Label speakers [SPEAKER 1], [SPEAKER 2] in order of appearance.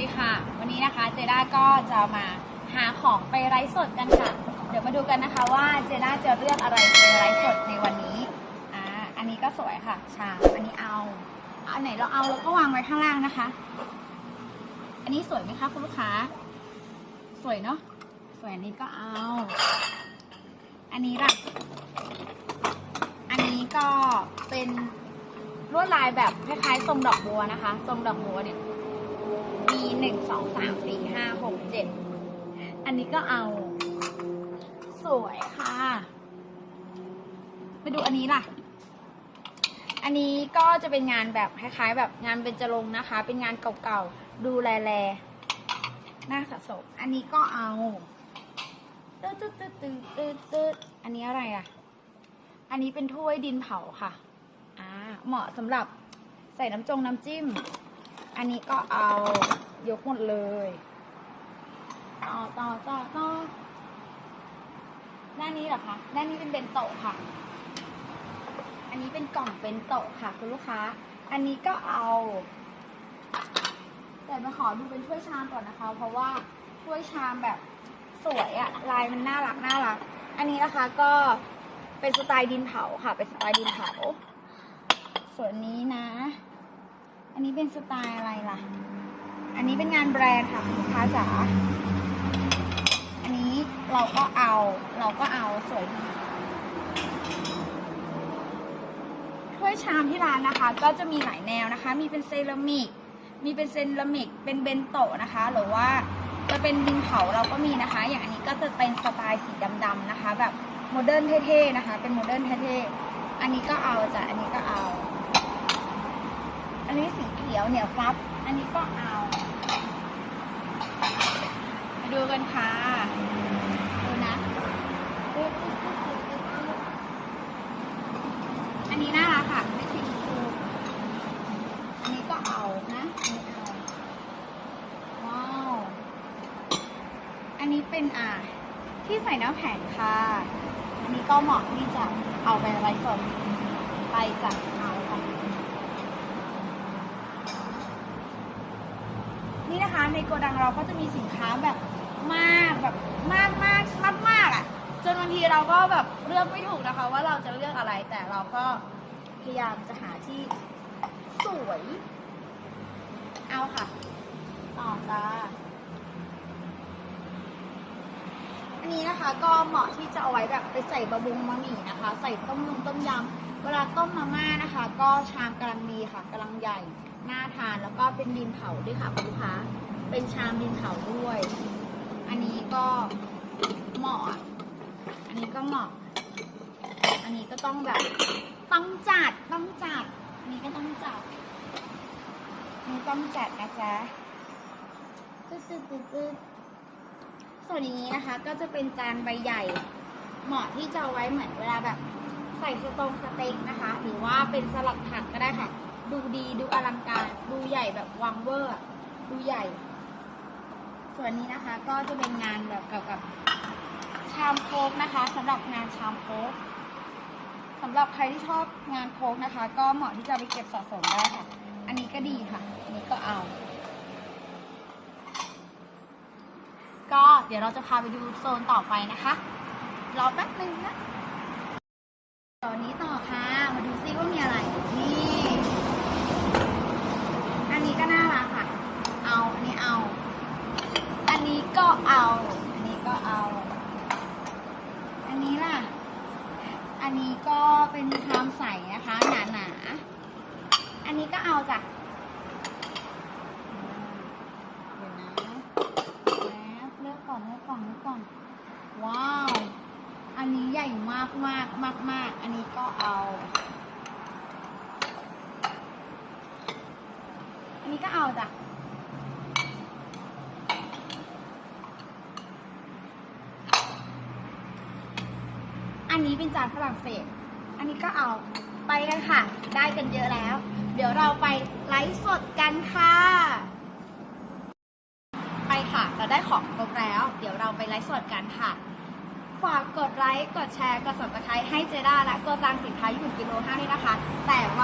[SPEAKER 1] ดีค่ะ วันนี้นะคะเจด้าก็จะมาหาของไปไลฟ์สดกันค่ะ เดี๋ยวมาดูกันนะคะว่าเจด้าจะเลือกอะไรไปไลฟ์สดในวันนี้อ่าอันนี้ก็สวยค่ะ ชามอันนี้เอาเอาอันไหนเราเอาแล้วก็วางไว้ข้างล่างนะคะ อันนี้สวยไหมคะคุณลูกค้า สวยเนาะสวยอันนี้ก็เอา อันนี้ล่ะ อันนี้ก็เป็นลวดลายแบบคล้ายๆทรงดอกบัวนะคะ ทรงดอกบัวเนี่ย มีหนึ่งสองสามสี่ห้าหกเจ็ดอันนี้ก็เอา สวยค่ะ ไปดูอันนี้ล่ะ อันนี้ก็จะเป็นงานแบบคล้ายๆ แบบงานเบญจรงค์นะคะ เป็นงานเก่าๆ ดูแลแลน่าสะสม อันนี้ก็เอาตืดตืดตืดตืดตืดตืดอันนี้อะไรอะ อันนี้เป็นถ้วยดินเผาค่ะ อ่า เหมาะสำหรับใส่น้ำจงน้ำจิ้ม อันนี้ก็เอายกหมดเลยต่อต่อต่อต่อด้านนี้เหรอคะ ด้านนี้เป็นเบนโตะค่ะ อันนี้เป็นกล่องเบนโตะค่ะคุณลูกค้า อันนี้ก็เอาแต่มาขอดูเป็นถ้วยชามก่อนนะคะ เพราะว่าถ้วยชามแบบสวยอะลายมันน่ารักน่ารัก อันนี้นะคะก็เป็นสไตล์ดินเผาค่ะ เป็นสไตล์ดินเผา ส่วนนี้นะ อันนี้เป็นสไตล์อะไรล่ะ อันนี้เป็นงานแบรนด์ค่ะคุณลูกค้าจ๋า อันนี้เราก็เอา เราก็เอาสวยดีถ้วยชามที่ร้านนะคะ ก็จะมีหลายแนวนะคะ มีเป็นเซรามิก มีเป็นเซรามิก เป็นเบนโตะนะคะ หรือว่าจะเป็นดินเผาเราก็มีนะคะ อย่างอันนี้ก็จะเป็นสไตล์สีดำๆนะคะ แบบโมเดิร์นเท่ๆนะคะ เป็นโมเดิร์นเท่ๆ อันนี้ก็เอาจ้ะ อันนี้ก็เอา อันนี้สีเขียวเหนียวฟับ อันนี้ก็เอามาดูกันค่ะ ดูนะ อันนี้น่ารักค่ะไม่สีชมพูอันนี้ก็เอานะอันนี้เอาว้าว อันนี้เป็นอ่าที่ใส่น้ำแข็งค่ะ อันนี้ก็เหมาะที่จะเอาไปไว้สดไปจะเอาค่ะ นี่นะคะ ในโกดังเราก็จะมีสินค้าแบบมากแบบมากมากมากมากอะจนบางทีเราก็แบบเลือกไม่ถูกนะคะ ว่าเราจะเลือกอะไรแต่เราก็พยายามจะหาที่สวย เอาค่ะต่อจ้าอันนี้นะคะก็เหมาะที่จะเอาไว้แบบไปใส่บะบุงมะหมี่นะคะ ใส่ต้มยำต้มยำเวลาต้มมาม่านะคะ ก็ชามกำลังดีค่ะกำลังใหญ่น่าทานแล้วก็เป็นดินเผาด้วยค่ะคุณลูกค้า เป็นชามดินเผาด้วย อันนี้ก็เหมาะ อันนี้ก็เหมาะ อันนี้ก็ต้องแบบ ต้องจัด ต้องจัด อันนี้ก็ต้องจัดอันนี้ต้องจัดนะจ๊ะตึ๊ดตึ๊ดตึ๊ดตึ๊ดส่วนนี้นะคะ ก็จะเป็นจานใบใหญ่ เหมาะที่จะเอาไว้เหมือนเวลาแบบ ใส่สตงสเต็กนะคะ หรือว่าเป็นสลัดผักก็ได้ค่ะ ดูดีดูอลังการ ดูใหญ่แบบวังเวอร์ ดูใหญ่ ส่วนนี้นะคะก็จะเป็นงานแบบเกี่ยวกับชามโค้กนะคะสำหรับงานชามโค้กสำหรับใครที่ชอบงานโค้กนะคะ ก็เหมาะที่จะไปเก็บสะสมได้ค่ะ อันนี้ก็ดีค่ะอันนี้ก็เอา ก็เดี๋ยวเราจะพาไปดูโซนต่อไปนะคะรอแป๊บนึงนะตอนนี้ต่อค่ะ มาดูซิว่ามีอะไรนี่อันนี้ก็น่ารักค่ะ เอา อันนี้เอา อันนี้ก็เอา อันนี้ก็เอา อันนี้ล่ะ อันนี้ก็ เป็นทามใสนะคะ หนาหนาๆอันนี้ก็เอาจ้ะเดี๋ยวนะแป๊บเลือกก่อนเลือกก่อนเลือกก่อน ว้าว อันนี้ใหญ่มากมากมากมากๆอันนี้ก็เอา อันนี้ก็เอาจ้ะอันนี้เป็นจานฝรั่งเศส อันนี้ก็เอาไปกันค่ะ ได้กันเยอะแล้ว เดี๋ยวเราไปไลฟ์สดกันค่ะ ไปค่ะ เราได้ของครบแล้ว เดี๋ยวเราไปไลฟ์สดกันค่ะ ฝากกดไลค์ กดแชร์ กด subscribe ให้เจด้าและกดตังสินค้าญี่ปุ่นกิโลห้าด้วยนะคะ แต่ว่า